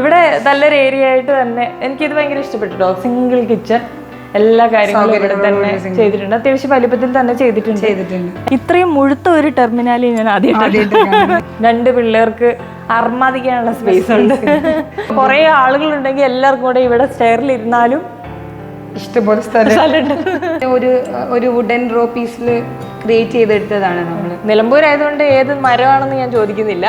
ഇവിടെ നല്ലൊരു ഏരിയ ആയിട്ട് തന്നെ എനിക്കിത് ഭയങ്കര ഇഷ്ടപ്പെട്ടു കേട്ടോ സിംഗിൾ കിച്ചൺ എല്ലാ കാര്യങ്ങളും ഇവിടെ തന്നെ ചെയ്തിട്ടുണ്ട്. അത്യാവശ്യം വലിപ്പത്തിൽ തന്നെ ചെയ്തിട്ടുണ്ട്. ചെയ്തിട്ടുണ്ട്. ഇത്രയും മുഴുത്ത ഒരു ടെർമിനാലി ഞാൻ ആദ്യമായിട്ട് രണ്ട് പിള്ളേർക്ക് അർമാദിക്കാനുള്ള സ്പേസ് ഉണ്ട്. കുറെ ആളുകളുണ്ടെങ്കിൽ എല്ലാവർക്കും കൂടെ ഇവിടെ സ്റ്റെയറിൽ ഇരുന്നാലും ഇഷ്ടംപോലെ സ്ഥലം. ഒരു ഒരു വുഡൻ റോ പീസിൽ ക്രിയേറ്റ് ചെയ്തെടുത്തതാണ് നമ്മൾ നിലമ്പൂർ ആയതുകൊണ്ട് ഏത് മരമാണെന്ന് ഞാൻ ചോദിക്കുന്നില്ല.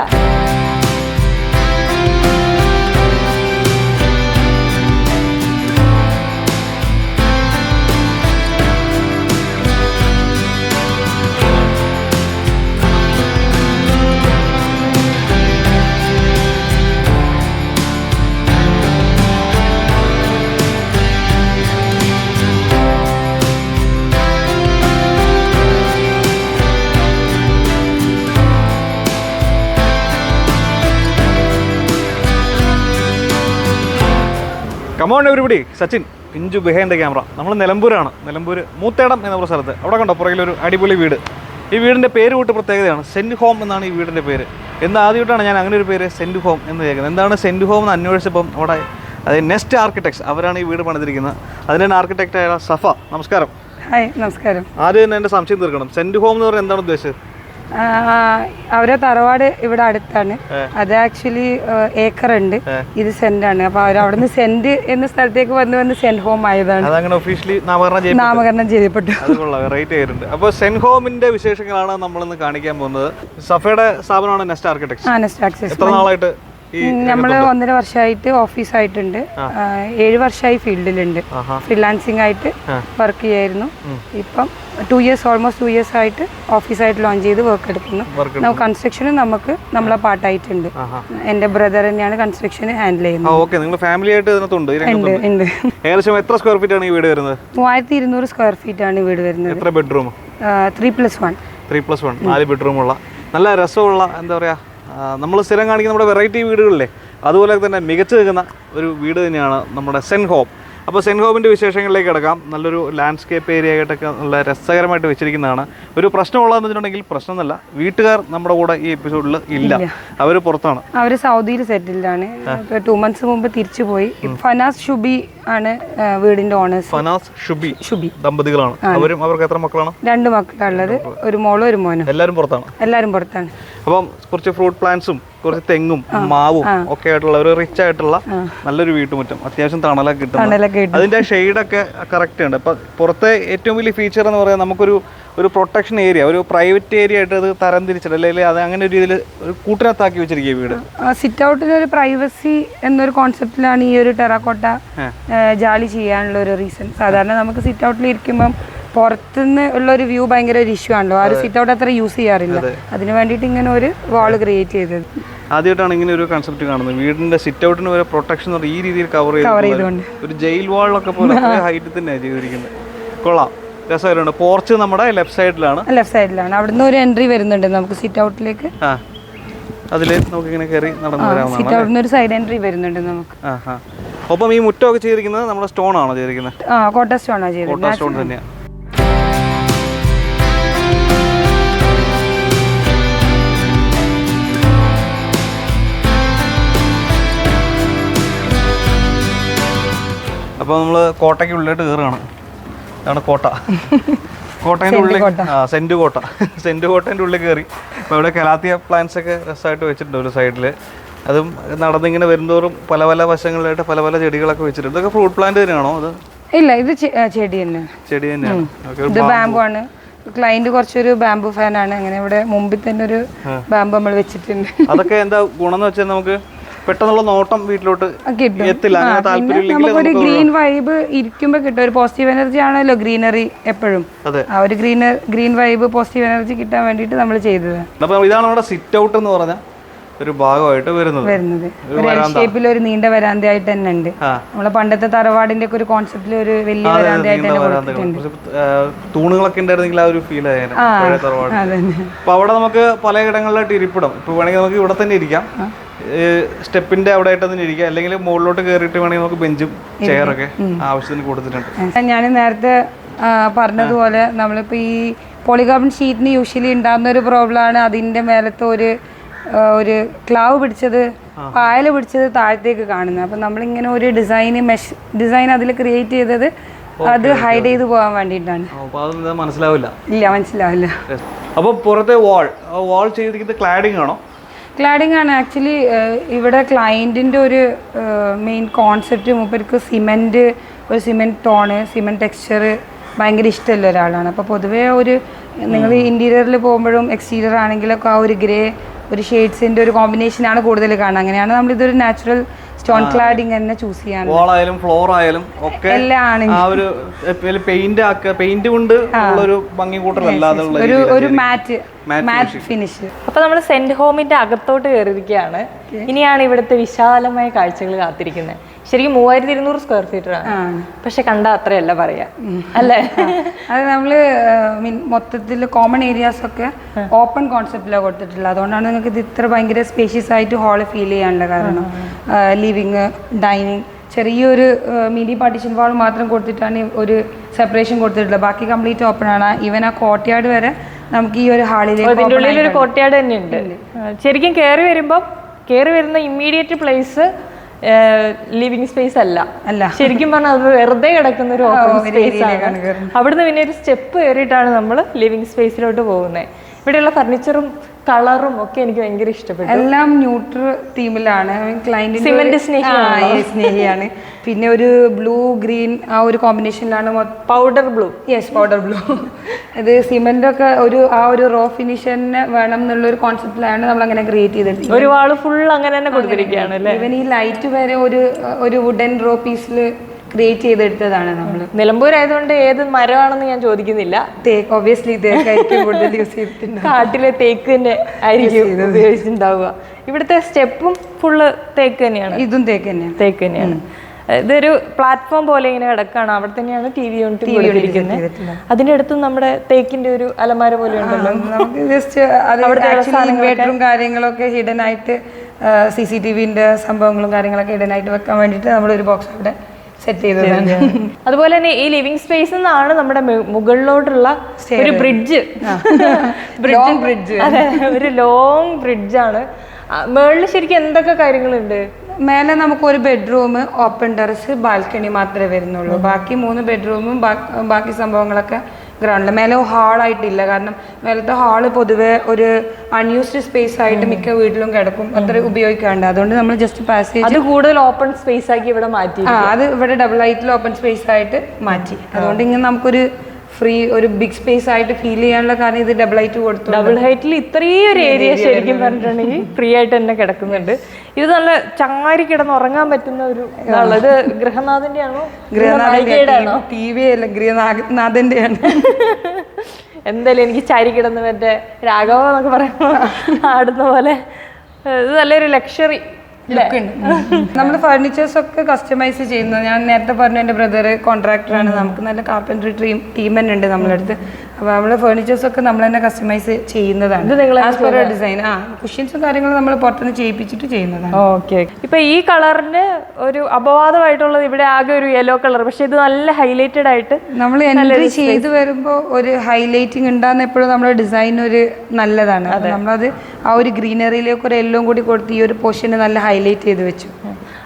കമോൺ എവരിബഡി സച്ചിൻ പിഞ്ചു ബിഹൈൻഡ് ക്യാമറ നമ്മൾ നിലമ്പൂരാണ്. നിലമ്പൂർ മൂത്തേടം എന്ന പറഞ്ഞ സ്ഥലത്ത്. അവിടെ കണ്ടോ പുറകിലൊരു അടിപൊളി വീട്. ഈ വീടിന്റെ പേര് കൂട്ട് പ്രത്യേകതയാണ്. സെന്റ് ഹോം എന്നാണ് ഈ വീടിന്റെ പേര്. എന്ന് ആദ്യമായിട്ടാണ് ഞാൻ അങ്ങനെ ഒരു പേര് സെന്റ് ഹോം എന്ന് കേൾക്കുന്നത്. എന്താണ് സെന്റ് ഹോം എന്ന് അന്വേഷിച്ചപ്പം അവിടെ അത് നെസ്റ്റ് ആർക്കിടെക്ട്സ് അവരാണ് ഈ വീട് പണിതിരിക്കുന്നത്. അതിന്റെ ആർക്കിടെക്റ്റായ സഫ നമസ്കാരം. ഹായ് നമസ്കാരം. ആദ്യം തന്നെ എന്റെ സംശയം തീർക്കണം. സെന്റ് ഹോം എന്ന് പറഞ്ഞാൽ എന്താണ് ഉദ്ദേശിച്ചത്? അവരെ തറവാട് ഇവിടെ അടുത്താണ്. അത് ആക്ച്വലി ഏക്കർ ഉണ്ട്. ഇത് സെന്റ് ആണ്. അപ്പൊ അവർ അവിടുന്ന് സെന്റ് എന്ന സ്ഥലത്തേക്ക് വന്ന് വന്ന് സെന്റ് ഹോം ആയതാണ്. അതങ്ങനെ ഒഫീഷ്യലി നാമകരണം ചെയ്യും നാമകരണം ചെയ്യപ്പെട്ടു. അപ്പോൾ സെന്റ് ഹോമിന്റെ വിശേഷങ്ങളാണ് നമ്മളിന്ന് കാണിക്കാൻ പോകുന്നത്. സഫയുടെ സ്ഥാപനമാണ് നെസ്റ്റ് ആക്സസ് എത്ര നാളായിട്ട് നമ്മൾ ഒന്നര വർഷമായിട്ട് ഓഫീസായിട്ടുണ്ട്. ഏഴ് വർഷമായി ഫീൽഡിലുണ്ട്. ഫ്രീലാൻസിംഗ് ഫ്രീലാൻസിങ് ആയിട്ട് വർക്ക് ചെയ്യായിരുന്നു. ഇപ്പം two years almost two years ആയിട്ട് ഓഫീസായിട്ട് ലോഞ്ച് ചെയ്ത് വർക്ക് എടുക്കുന്നു. കൺസ്ട്രക്ഷനും നമുക്ക് നമ്മളെ പാട്ടായിട്ടുണ്ട് എന്റെ ബ്രദർ തന്നെയാണ് കൺസ്ട്രക്ഷൻ ഹാൻഡിൽ ചെയ്യുന്നത്. നിങ്ങൾ ഫാമിലി ആയിട്ട് ഉണ്ട് ഏകദേശം എത്ര സ്ക്വയർ ഫീറ്റ് ആണ് ഈ വീട് വരുന്നത്? മൂവായിരത്തി ഇരുന്നൂറ് സ്ക്വയർ ഫീറ്റ് ആണ് വീട് വരുന്നത്. എത്ര bedroom three plus one three plus one നാല് ബെഡ്റൂം ഉള്ള. നല്ല രസമുള്ള എന്താ പറയുക നമ്മൾ സ്ഥിരം കാണിക്കുന്ന നമ്മുടെ വെറൈറ്റി വീടുകളിലെ അതുപോലെ തന്നെ മികച്ചു നിൽക്കുന്ന ഒരു വീട് തന്നെയാണ് നമ്മുടെ സെൻ ഹോം അപ്പോൾ സെന്റ് ഹോമിന്റെ വിശേഷങ്ങളിലേക്ക് കിടക്കാം. നല്ലൊരു ലാൻഡ്സ്കേപ്പ് ഏരിയ ആയിട്ടൊക്കെ നല്ല രസകരമായിട്ട് വെച്ചിരിക്കുന്നതാണ്. ഒരു പ്രശ്നമുള്ളതെന്ന് വെച്ചിട്ടുണ്ടെങ്കിൽ പ്രശ്നമൊന്നുമല്ല. വീട്ടുകാർ നമ്മുടെ കൂടെ ഈ എപ്പിസോഡിൽ ഇല്ല. അവർ പുറത്താണ്. അവർ സൗദിയിൽ സെറ്റിൽഡാണ് ആണ്. ടു മന്ത്സ് മുമ്പ് തിരിച്ചു പോയി. ഫനാസ് ഷുബി ആണ് വീടിന്റെ ഓണേഴ്സ് ഫനാസ് ഷുബി ഷുബി. ദമ്പതികളാണ്. അവരും അവർക്ക് എത്ര മക്കളാണ്? രണ്ട് മക്കളുള്ളത് ഒരു മോളും ഒരു മോനും. എല്ലാവരും പുറത്താണ്. എല്ലാവരും പുറത്താണ്. അപ്പം കുറച്ച് ഫ്രൂട്ട് പ്ലാന്റ്സും കുറച്ച് തെങ്ങും മാവും ഒക്കെ ആയിട്ടുള്ള ഒരു റിച്ച് ആയിട്ടുള്ള നല്ലൊരു വീട്ടുമുറ്റം. അത്യാവശ്യം തണലൊക്കെ കിട്ടും. അതിന്റെ ഷെയ്ഡൊക്കെ കറക്റ്റ് ഉണ്ട് അപ്പൊ പുറത്തെ ഏറ്റവും വലിയ ഫീച്ചർ എന്ന് പറയാൻ നമുക്കൊരു ഒരു പ്രൊട്ടക്ഷൻ ഏരിയ ഒരു പ്രൈവറ്റ് ഏരിയ ആയിട്ട് അത് തരം തിരിച്ചിട്ട് അല്ലെങ്കിൽ അത് അങ്ങനെ ഒരു രീതിയിൽ ഒരു കൂട്ടിനകത്താക്കി വെച്ചിരിക്കുക വീട്. സിറ്റ് ഔട്ടിന് ഒരു പ്രൈവസി എന്നൊരു കോൺസെപ്റ്റിലാണ് ഈ ഒരു ടെറാക്കോട്ട ജാലി ചെയ്യാനുള്ള ഒരു റീസൺ സാധാരണ നമുക്ക് സിറ്റ് ഔട്ടിൽ ഇരിക്കുമ്പം പുറത്തുനിന്ന് ഉള്ള ഒരു വ്യൂ ഭയങ്കര ഒരു ഇഷ്യൂ ആണല്ലോ. ആ ഒരു സിറ്റ് ഔട്ട് അത്ര യൂസ് ചെയ്യാറില്ല. അതിന് വേണ്ടിയിട്ട് ഇങ്ങനെ ഒരു വാൾ ക്രിയേറ്റ് ചെയ്തത്. ആദ്യമായിട്ടാണ് ഇങ്ങനെ ഒരു കൺസെപ്റ്റ് കാണുന്നത്. വീടിന്റെ സിറ്റ് ഔട്ടിന് വരെ പ്രൊട്ടക്ഷൻ ഈ രീതിയിൽ കവർ ചെയ്തിട്ടുണ്ട് ഒരു ജയിൽ വാളിലൊക്കെ പോലെ ഹൈറ്റിൽ തന്നെയാണ് ചെയ്തിരിക്കുന്നത്. കൊള്ളാം. രസകരമുണ്ട് പോർച്ച് നമ്മുടെ ലെഫ്റ്റ് സൈഡിലാണ് ലെഫ്റ്റ് സൈഡിലാണ് അവിടുന്ന് ഒരു എൻട്രി വരുന്നുണ്ട് നമുക്ക് സിറ്റ് ഔട്ടിലേക്ക് ആ. നമുക്ക് ഇങ്ങനെ കയറി നടന്നു വരാവുന്നതാണ് സിറ്റ് ഔട്ടിന് ഒരു സൈഡ് എൻട്രി വരുന്നുണ്ട് നമുക്ക്. ഒപ്പം ഈ മുറ്റമൊക്കെ ചെയ്തിരിക്കുന്നത് നമ്മുടെ സ്റ്റോൺ ആണോ ചെയ്തിരിക്കുന്നത്? ആ കോട്ട സ്റ്റോൺ ആണ് ചെയ്തിരിക്കുന്നത്. കോട്ട സ്റ്റോൺ തന്നെയാണ് അപ്പോൾ നമ്മൾ കോട്ടയ്ക്ക് ഉള്ളിലോട്ട് കയറുകയാണ് ഇതാണ് കോട്ട. കോട്ടേന്റെ ഉള്ളിൽ ആ സെന്റ് കോട്ട. സെന്റ് കോട്ടേന്റെ ഉള്ളിൽ കയറി അപ്പോൾ ഇവിടെ കലാത്തിയ പ്ലാന്റ്സ് ഒക്കെ രസമായിട്ട് വെച്ചിട്ടുണ്ട് ഒരു സൈഡിൽ അതും നടന്നിങ്ങനെ വരുന്നതോറും പല പല വശങ്ങളിലായിട്ട് പല പല ചെടികളൊക്കെ വെച്ചിട്ടുണ്ട്. ഇതൊക്കെ ഫ്രൂട്ട് പ്ലാന്റ് തന്നെയാണോ? അത് ഇല്ല ഇത് ചെടി തന്നെ. ചെടി തന്നെയാണ്. ഇത് ബാമ്പു ആണ്. ക്ലൈന്റ് കുറച്ചൊരു ബാമ്പു ഫാനാണ് അങ്ങനെ ഇവിടെ മുമ്പിൽ തന്നെ ഒരു ബാമ്പു നമ്മൾ വെച്ചിട്ടുണ്ട്. അതൊക്കെ എന്താ ഗുണം എന്ന് വെച്ചാൽ നമുക്ക് പെട്ടെന്നുള്ള നോട്ടം വീട്ടിലോട്ട് എത്തില്ല. നമുക്കൊരു ഗ്രീൻ വൈബ് ഇരിക്കുമ്പോൾ കിട്ടും. ഒരു പോസിറ്റീവ് എനർജി ആണല്ലോ ഗ്രീനറി എപ്പോഴും. ആ ഒരു green green vibe positive energy കിട്ടാൻ വേണ്ടിയിട്ട് നമ്മൾ ചെയ്തത്. അപ്പോൾ ഇതാണ് നമ്മുടെ സിറ്റ് ഔട്ട് എന്ന് പറഞ്ഞ ഒരു ഭാഗമായിട്ട് വരുന്നത്. വരുന്നത്. ഒരു ഷേപ്പിൽ ഒരു നീണ്ട വരാന്തയായിട്ട് തന്നെ ഉണ്ട്. നമ്മളെ പണ്ടത്തെ തറവാടിന്റെ ഒക്കെ ഒരു കോൺസെപ്റ്റിൽ ഒരു വലിയ വരാന്തയായിട്ട് തന്നെ. തൂണുകളൊക്കെ ഉണ്ടായിരുന്നെങ്കിൽ ആ ഒരു ഫീൽ ആയിരുന്നു അപ്പൊ അവിടെ നമുക്ക് പലയിടങ്ങളിലായിട്ട് ഇരിപ്പിടം. ഇപ്പൊ വേണമെങ്കിൽ നമുക്ക് ഇവിടെ തന്നെ ഇരിക്കാം. സ്റ്റെപ്പിന്റെ അവിടെ ആയിട്ട് തന്നെ ഇരിക്കുക. അല്ലെങ്കിൽ മുകളിലോട്ട് കയറിയിട്ട് വേണമെങ്കിൽ നമുക്ക് ബെഞ്ചും ചെയറൊക്കെ ആവശ്യത്തിന് കൊടുത്തിട്ടുണ്ട്. ഞാൻ നേരത്തെ പറഞ്ഞതുപോലെ നമ്മളിപ്പോൾ ഈ പോളികാർബൺ ഷീറ്റിന് യൂഷ്വലി ഉണ്ടാകുന്ന ഒരു പ്രോബ്ലം ആണ് അതിന്റെ മേലത്തെ ഒരു ഒരു ക്ലാവ് പിടിച്ചത് പായൽ പിടിച്ചത് താഴത്തേക്ക് കാണുന്നത്. അപ്പം നമ്മളിങ്ങനെ ഒരു ഡിസൈൻ മെഷ് ഡിസൈൻ അതിൽ ക്രിയേറ്റ് ചെയ്തത് അത് ഹൈഡ് ചെയ്ത് പോകാൻ വേണ്ടിയിട്ടാണ്. മനസ്സിലാവില്ല. ഇല്ല മനസ്സിലാവില്ല. അപ്പോൾ പുറത്തെ വാൾ വാൾ ചെയ്തിരിക്കുന്നത് ക്ലാഡിംഗ് ആണോ? ക്ലാഡിംഗ് ആണ് ആക്ച്വലി ഇവിടെ ക്ലയന്റിന്റെ ഒരു മെയിൻ കോൺസെപ്റ്റ് മൂപ്പർക്ക് സിമെന്റ് ഒരു സിമെന്റ് ടോണ് സിമെന്റ് ടെക്സ്ചർ ഭയങ്കര ഇഷ്ടമുള്ള ഒരാളാണ്. അപ്പോൾ പൊതുവേ ഒരു നിങ്ങൾ ഇന്റീരിയറിൽ പോകുമ്പോഴും എക്സ്റ്റീരിയർ ആണെങ്കിലൊക്കെ ആ ഒരു ഗ്രേ ഒരു ഷെയ്ഡ്സിന്റെ ഒരു കോമ്പിനേഷനാണ് കൂടുതൽ കാണുക. അങ്ങനെയാണ് നമ്മളിതൊരു നാച്ചുറൽ സ്റ്റോൺ ക്ലാഡിങ് തന്നെ ചൂസ് ചെയ്യാൻ. വാൾ ആയാലും ഫ്ലോർ ആയാലും ഒക്കെ ആ ഒരു പെയിന്റ് ആക്ക പെയിന്റ് കൊണ്ട് ഒരു ഭംഗി കൂട്ടലല്ലാതെ ഉള്ള ഒരു ഒരു മാറ്റ് മാറ്റ് ഫിനിഷ് അപ്പൊ നമ്മൾ സെന്റ് ഹോമിന്റെ അകത്തോട്ട് കയറിയിരിക്കുകയാണ് ഇനിയാണ് ഇവിടുത്തെ വിശാലമായ കാഴ്ചകൾ കാത്തിരിക്കുന്നത്. ശരിക്കും മൂവായിരത്തി ഇരുന്നൂറ് സ്ക്വയർ ഫീറ്റർ ആണ് പക്ഷെ കണ്ട അത്രയല്ല പറയാ. അല്ലേ? അത് നമ്മൾ മീൻ മൊത്തത്തിൽ കോമൺ ഏരിയാസ് ഒക്കെ ഓപ്പൺ കോൺസെപ്റ്റിലാണ് കൊടുത്തിട്ടുള്ളത്. അതുകൊണ്ടാണ് നിങ്ങൾക്ക് ഇത് ഇത്ര ഭയങ്കര സ്പേഷ്യസ് ആയിട്ട് ഹാൾ ഫീൽ ചെയ്യാനുള്ള കാരണം. ലിവിങ് ഡൈനിങ് ചെറിയൊരു മിനി പാർട്ടീഷൻ വാൾ മാത്രം കൊടുത്തിട്ടാണ് ഒരു സെപ്പറേഷൻ കൊടുത്തിട്ടുള്ളത്. ബാക്കി കംപ്ലീറ്റ് ഓപ്പൺ ആണ്. ഈവൻ ആ കോട്ടയാട് വരെ നമുക്ക് ഈ ഒരു ഹാളിലേക്ക് ഉള്ളിൽ ഒരു കോട്ടയാട് തന്നെ ഉണ്ട്. ശരിക്കും കയറി വരുമ്പോൾ കയറി വരുന്ന ഇമ്മീഡിയറ്റ് പ്ലേസ് ലിവിങ് സ്പേസ് അല്ല അല്ല. ശരിക്കും പറഞ്ഞാൽ അത് വെറുതെ കിടക്കുന്ന ഒരു ഓപ്പൺ സ്പേസ് ആണ്. അവിടുന്ന് പിന്നെ ഒരു സ്റ്റെപ്പ് കയറിയിട്ടാണ് നമ്മൾ ലിവിങ് സ്പേസിലോട്ട് പോകുന്നത് ഇവിടെയുള്ള ഫർണിച്ചറും കളറും ഒക്കെ എനിക്ക് ഭയങ്കര ഇഷ്ടപ്പെട്ടു. എല്ലാം ന്യൂട്രൽ തീമിലാണ് ക്ലൈന്റ് സ്നേഹിയാണോ? പിന്നെ ഒരു ബ്ലൂ ഗ്രീൻ ആ ഒരു കോമ്പിനേഷനിലാണ് powder blue yes powder blue ഇത് സിമെന്റ് ഒക്കെ ഒരു ആ ഒരു റോ ഫിനിഷ് തന്നെ വേണം എന്നുള്ള ഒരു കോൺസെപ്റ്റിലാണ് നമ്മൾ അങ്ങനെ ക്രിയേറ്റ് ചെയ്തിട്ടുള്ളത് ഒരു വാൾ ഫുൾ അങ്ങനെ തന്നെ. കൊടുത്തിരിക്കുകയാണ് ഈവൻ ഈ ലൈറ്റ് വരെ ഒരു ഒരു വുഡൻ റോ പീസിൽ ക്രിയേറ്റ് ചെയ്തെടുത്തതാണ് നമ്മൾ നിലമ്പൂർ ആയതുകൊണ്ട് ഏത് മരമാണെന്ന് ഞാൻ ചോദിക്കുന്നില്ല. തേക്ക് ഒബ്വിയസ്ലി തേക്കായിരിക്കും കൂടുതൽ യൂസ് ചെയ്തിട്ടുണ്ട് കാട്ടിലെ തേക്ക് തന്നെ ആയിരിക്കും ഉപയോഗിച്ചിട്ടുണ്ടാവുക. ഇവിടുത്തെ സ്റ്റെപ്പും ഫുള്ള് തേക്ക് തന്നെയാണ്. ഇതും തേക്ക് തന്നെയാണ്. തേക്ക് തന്നെയാണ്. ഇതൊരു പ്ലാറ്റ്ഫോം പോലെ ഇങ്ങനെ കിടക്കാണ്. അവിടെ തന്നെയാണ് ടി വി യൂണിറ്റ് അതിന്റെ അടുത്തും നമ്മുടെ തേക്കിന്റെ ഒരു അലമാര പോലെ ഉണ്ടല്ലോ. കാര്യങ്ങളൊക്കെ ഹിഡൻ ആയിട്ട് സി സി ടി വിന്റെ സംഭവങ്ങളും കാര്യങ്ങളൊക്കെ ഹിഡൻ ആയിട്ട് വെക്കാൻ വേണ്ടിട്ട് നമ്മളൊരു ബോക്സ് അവിടെ സെറ്റ് ചെയ്തതാണ് അതുപോലെ തന്നെ ഈ ലിവിംഗ് സ്പേസ് നിന്നാണ് നമ്മുടെ മുകളിലോട്ടുള്ള ഒരു ബ്രിഡ്ജ് ബ്രിഡ്ജ്. ബ്രിഡ്ജ് അതെ ഒരു ലോങ് ആണ്. മേളിൽ ശരിക്കും എന്തൊക്കെ കാര്യങ്ങളുണ്ട്? മേലെ നമുക്ക് ഒരു ബെഡ്റൂം ഓപ്പൺ ടെറസ് ബാൽക്കണി മാത്രമേ വരുന്നുള്ളൂ. ബാക്കി മൂന്ന് ബെഡ്റൂമും ബാക്കി സംഭവങ്ങളൊക്കെ ഗ്രൗണ്ടിൽ മേലെ ഹാളായിട്ടില്ല കാരണം മേലത്തെ ഹാൾ പൊതുവെ ഒരു അൺയൂസ്ഡ് സ്പേസ് ആയിട്ട് മിക്ക വീട്ടിലും കിടക്കും. അത്ര ഉപയോഗിക്കാണ്ട്. അതുകൊണ്ട് നമ്മൾ ജസ്റ്റ് പാസേജ് അത് കൂടുതൽ ഓപ്പൺ സ്പേസ് ആക്കി ഇവിടെ മാറ്റി ആ അത് ഇവിടെ ഡബിൾ ഹൈറ്റിൽ ഓപ്പൺ സ്പേസ് ആയിട്ട് മാറ്റി. അതുകൊണ്ട് ഇങ്ങനെ നമുക്കൊരു ഫ്രീ ഒരു ബിഗ് സ്പേസ് ആയിട്ട് ഫീൽ ചെയ്യാനുള്ള കാരണം ഇത് ഡബിൾ ഹൈറ്റ് കൊടുത്തു ഡബിൾ ഹൈറ്റിൽ ഇത്രയും ഒരു ഏരിയ ശരിക്കും പറഞ്ഞിട്ടുണ്ടെങ്കിൽ ഫ്രീ ആയിട്ട് തന്നെ കിടക്കുന്നുണ്ട്. ഇത് നല്ല ചങ്ങാരി കിടന്ന് ഉറങ്ങാൻ പറ്റുന്ന ഒരു ഇത് ഗൃഹനാഥന്റെ ആണോ ഗൃഹനാഥന്റെ ടി വി അല്ല ഗൃഹനാഥന്റെ ആണ് എന്തായാലും എനിക്ക് ചാരി കിടന്ന് മറ്റേ രാഘവ എന്നൊക്കെ പറയുമ്പോൾ ആടുന്ന പോലെ. ഇത് നല്ലൊരു ലക്ഷറി നമ്മൾ ഫർണിച്ചേഴ്സ് ഒക്കെ കസ്റ്റമൈസ് ചെയ്യുന്നത് ഞാൻ നേരത്തെ പറഞ്ഞു എന്റെ ബ്രദർ കോൺട്രാക്ടറാണ് നമുക്ക് നല്ല കാർപ്പൻട്രി ടീം ടീം തന്നെ ഉണ്ട് നമ്മുടെ അടുത്ത്. അപ്പോൾ നമ്മൾ ഫർണിച്ചേഴ്സ് ഒക്കെ നമ്മൾ തന്നെ കസ്റ്റമൈസ് ചെയ്യുന്നതാണ്. ആസ് പെർ ഡിസൈൻ ആ കുഷ്യൻസും കാര്യങ്ങളും നമ്മൾ പുറത്തുനിന്ന് ചെയ്യിപ്പിച്ചിട്ട് ചെയ്യുന്നതാണ്. ഓക്കെ ഇപ്പൊ ഈ കളറിന് ഒരു അപവാദമായിട്ടുള്ളത് ഇവിടെ ആകെ ഒരു യെല്ലോ കളർ പക്ഷെ ഇത് നല്ല ഹൈലൈറ്റഡ് ആയിട്ട് നമ്മൾ എൻട്രി ചെയ്ത് വരുമ്പോൾ ഒരു ഹൈലൈറ്റിംഗ് ഉണ്ടാകുന്ന എപ്പോഴും നമ്മുടെ ഡിസൈൻ ഒരു നല്ലതാണ്. നമ്മളത് ആ ഒരു ഗ്രീനറിയിലേക്ക് ഒരു എല്ലോ കൂടി കൊടുത്ത് ഈ ഒരു പോർഷന് നല്ല ഹൈലൈറ്റ് ചെയ്ത് വെച്ചു.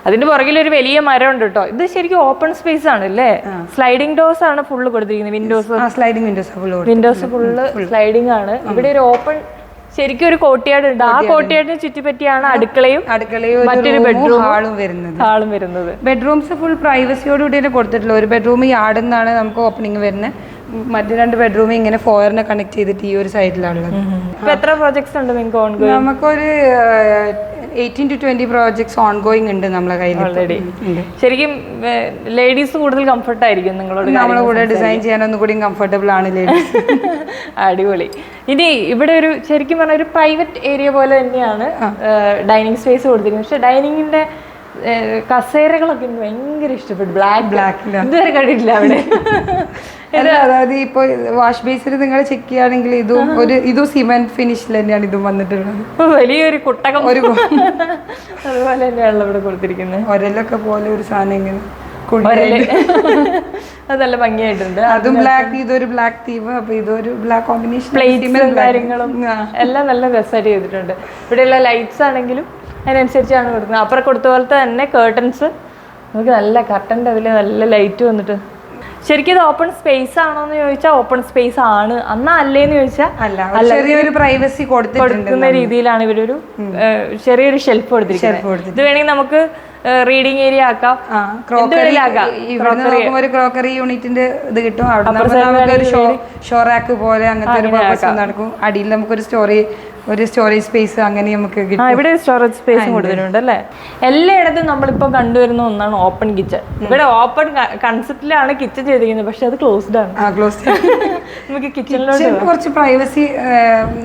അതിന്റെ പുറകിൽ ഒരു വലിയ മരം ഉണ്ട് കേട്ടോ. ഇത് ശരിക്കും ഓപ്പൺ സ്പേസ് ആണ് അല്ലേ? സ്ലൈഡിംഗ് ഡോസ് ആണ് ഫുള്ള് കൊടുത്തിരിക്കുന്നത്. Windows sliding windows windows full sliding ആണ്. ഇവിടെ ഒരു ഓപ്പൺ ശരിക്കും ഒരു കോട്ടിയാട് ഉണ്ട്. ആ കോട്ടിയാടിനെ ചുറ്റിപ്പറ്റിയാണ് അടുക്കളയും അടുക്കളയും മറ്റൊരു ബെഡ്റൂം ഹാളും വരുന്നത്. ഹാളും വരുന്നത്. ബെഡ്റൂംസ് ഫുൾ പ്രൈവസിയോട് കൂടി തന്നെ കൊടുത്തിട്ടുള്ള ഒരു ബെഡ്റൂം ഈ ആടുന്നാണ് നമുക്ക് ഓപ്പണിംഗ് വരുന്നത്. മറ്റു രണ്ട് ബെഡ്റൂം ഇങ്ങനെ ഫോറിനെ കണക്ട് ചെയ്തിട്ട് ഈ ഒരു സൈഡിലാണുള്ളത് ഇപ്പൊ എത്ര പ്രോജക്ട്സ് ഉണ്ട് നിങ്ങൾക്ക് നമുക്കൊരു eighteen to twenty projects ongoing ഉണ്ട് നമ്മളെ കയ്യിൽ ഓൾറെഡി ശരിക്കും ലേഡീസ് കൂടുതൽ കംഫർട്ട് ആയിരിക്കും നിങ്ങളോട് നമ്മളെ കൂടെ ഡിസൈൻ ചെയ്യാൻ ഒന്നും കൂടി കംഫർട്ടബിൾ ആണ് ലേഡീസ് അടിപൊളി. ഇനി ഇവിടെ ഒരു ശരിക്കും പറഞ്ഞ ഒരു പ്രൈവറ്റ് ഏരിയ പോലെ തന്നെയാണ് ഡൈനിങ് സ്പേസ് കൊടുത്തിരിക്കുന്നത്. പക്ഷെ ഡൈനിങ്ങിന്റെ കസേരകളൊക്കെ എനിക്ക് ഭയങ്കര ഇഷ്ടപ്പെട്ടു. ബ്ലാക്ക് ബ്ലാക്ക് ഇതുവരെ കണ്ടിട്ടില്ല അവിടെ. അതായത് ഇപ്പൊ വാഷ് ബേസിൽ നിങ്ങൾ ചെക്ക് ചെയ്യുകയാണെങ്കിൽ ഇതും ഒരു ഇതും സിമെന്റ് ഫിനിഷിൽ തന്നെയാണ് ഇതും വന്നിട്ടുള്ളത്. വലിയൊരു കുട്ടകം. ഒരു അതുപോലെ തന്നെയാണല്ലോ ഇവിടെ കൊടുത്തിരിക്കുന്നത്. ഒരലൊക്കെ പോലെ ഒരു സാധനം ഇങ്ങനെ അത് നല്ല ഭംഗിയായിട്ടുണ്ട്. അതും ബ്ലാക്ക് ഇതൊരു ബ്ലാക്ക് തീം അപ്പൊ ഇതൊരു ബ്ലാക്ക് കോമ്പിനേഷൻ പ്ലേറ്റ്സും കാര്യങ്ങളും എല്ലാം നല്ല രസമായിട്ട് ചെയ്തിട്ടുണ്ട്. ഇവിടെയുള്ള ലൈറ്റ്സ് ആണെങ്കിലും അതിനനുസരിച്ചാണ് കൊടുക്കുന്നത്. അപ്പുറം കൊടുത്ത പോലത്തെ തന്നെ കേർട്ടൻസ് നമുക്ക് നല്ല കർട്ടന്റെ അതിൽ നല്ല ലൈറ്റ് വന്നിട്ട്. ശരിക്കും ഇത് ഓപ്പൺ സ്പേസ് ആണോ എന്ന് ചോദിച്ചാൽ ഓപ്പൺ സ്പേസ് ആണ്. അന്നാ അല്ലേന്ന് ചോദിച്ചാൽ അല്ല ചെറിയൊരു പ്രൈവസി കൊടുക്കുന്ന രീതിയിലാണ് ഇവരൊരു ചെറിയൊരു ഷെൽഫ് കൊടുത്തിരിക്കുന്നത്. ഇത് വേണമെങ്കിൽ നമുക്ക് റീഡിംഗ് ഏരിയ ആക്കാം. ഒരു ക്രോക്കറി യൂണിറ്റിന്റെ ഇത് കിട്ടും. അവിടെ നമുക്ക് ഒരു ഷോ ഷോ റാക്ക് പോലെ അങ്ങനത്തെ ഒരു നടക്കും. അടിയിൽ നമുക്കൊരു സ്റ്റോറി ഒരു സ്റ്റോറേജ് സ്പേസ് അങ്ങനെ നമുക്ക് കിട്ടും. ഇവിടെ സ്റ്റോറേജ് സ്പേസ് കൊടുത്തിട്ടുണ്ട് അല്ലേ? എല്ലായിടത്തും നമ്മളിപ്പോൾ കണ്ടുവരുന്ന ഒന്നാണ് ഓപ്പൺ കിച്ചൺ ഇവിടെ ഓപ്പൺ കൺസെപ്റ്റിലാണ് കിച്ചൺ ചെയ്തിരിക്കുന്നത് പക്ഷെ അത് ക്ലോസ്ഡ് ആണ്. ആ ക്ലോസ് നമുക്ക് കിച്ചണിലോട്ട് കുറച്ച് പ്രൈവസി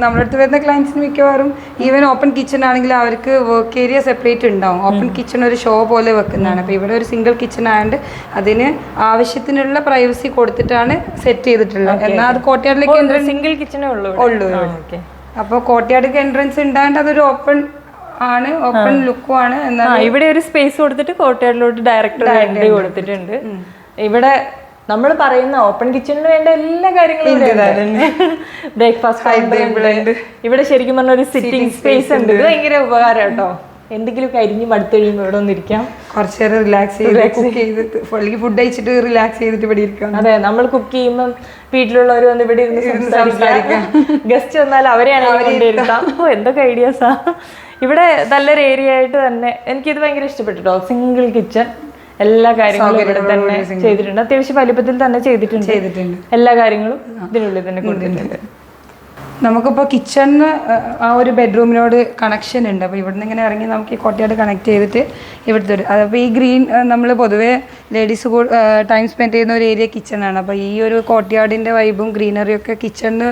നമ്മുടെ അടുത്ത് വരുന്ന ക്ലയൻസിന് മിക്കവാറും ഈവൻ ഓപ്പൺ കിച്ചൺ ആണെങ്കിൽ അവർക്ക് വർക്ക് ഏരിയ സെപ്പറേറ്റ് ഉണ്ടാവും. ഓപ്പൺ കിച്ചൺ ഒരു ഷോ പോലെ വെക്കുന്നതാണ്. അപ്പോൾ ഇവിടെ ഒരു സിംഗിൾ കിച്ചൺ ആയതുകൊണ്ട് അതിന് ആവശ്യത്തിനുള്ള പ്രൈവസി കൊടുത്തിട്ടാണ് സെറ്റ് ചെയ്തിട്ടുള്ളത്. എന്നാൽ അത് കോട്ടയാടിലേക്ക് സിംഗിൾ കിച്ചണേ ഉള്ളൂ ഉള്ളൂ ഓക്കെ അപ്പോൾ കോട്ടയാടിക്ക് എൻട്രൻസ് ഉണ്ടാണ്ട് അതൊരു ഓപ്പൺ ആണ് ഓപ്പൺ ലുക്കും ആണ് ഇവിടെ ഒരു സ്പേസ് കൊടുത്തിട്ട് കോട്ടയാടിലോട്ട് ഡയറക്റ്റ് എൻട്രി കൊടുത്തിട്ടുണ്ട്. ഇവിടെ നമ്മൾ പറയുന്ന ഓപ്പൺ കിച്ചണിന് വേണ്ട എല്ലാ കാര്യങ്ങളും ബ്രേക്ക്ഫാസ്റ്റ് ഇവിടെ ശരിക്കും പറഞ്ഞ ഒരു സിറ്റിംഗ് സ്പേസ് ഉണ്ട്. ഭയങ്കര ഉപകാരം കേട്ടോ. എന്തെങ്കിലും അരിഞ്ഞ് മടുത്ത് കഴിയുമ്പോൾ ഇവിടെ ഒന്നിരിക്കാം കുറച്ച് നേരം റിലാക്സ് ചെയ്ത് കുക്ക് ചെയ്തിട്ട് അല്ലെങ്കിൽ ഫുഡ് കഴിച്ചിട്ട് റിലാക്സ് ചെയ്തിട്ട് ഇവിടെ ഇരിക്കാം. അതെ നമ്മൾ കുക്ക് ചെയ്യുമ്പോൾ വീട്ടിലുള്ളവർ വന്ന് ഇവിടെ ഇരുന്ന് സംസാരിക്കാം. ഗസ്റ്റ് വന്നാൽ അവരെയാണ് കൊണ്ടിരുത്താം ഓ എന്തൊക്കെ ഐഡിയാസാ ഇവിടെ നല്ലൊരു ഏരിയ ആയിട്ട് തന്നെ എനിക്കിത് ഭയങ്കര ഇഷ്ടപ്പെട്ടു കേട്ടോ സിംഗിൾ കിച്ചൺ എല്ലാ കാര്യങ്ങളും ഇവിടെ തന്നെ ചെയ്തിട്ടുണ്ട്. അത്യാവശ്യം വലിപ്പത്തിൽ തന്നെ ചെയ്തിട്ടുണ്ട്. ചെയ്തിട്ടുണ്ട്. എല്ലാ കാര്യങ്ങളും ഇതിനുള്ളിൽ തന്നെ കൊടുത്തിട്ടുണ്ട്. നമുക്കിപ്പോൾ കിച്ചണിന് ആ ഒരു ബെഡ്റൂമിനോട് കണക്ഷൻ ഉണ്ട്. അപ്പോൾ ഇവിടുന്ന് ഇങ്ങനെ ഇറങ്ങി നമുക്ക് ഈ കോട്ടയാട് കണക്ട് ചെയ്തിട്ട് ഇവിടുത്തെ ഒരു അതപ്പോൾ ഈ ഗ്രീൻ നമ്മൾ പൊതുവേ ലേഡീസ് ടൈം സ്പെൻഡ് ചെയ്യുന്ന ഒരു ഏരിയ കിച്ചണാണ് അപ്പോൾ ഈ ഒരു കോട്ടയാടിന്റെ വൈബും ഗ്രീനറിയൊക്കെ കിച്ചണിന്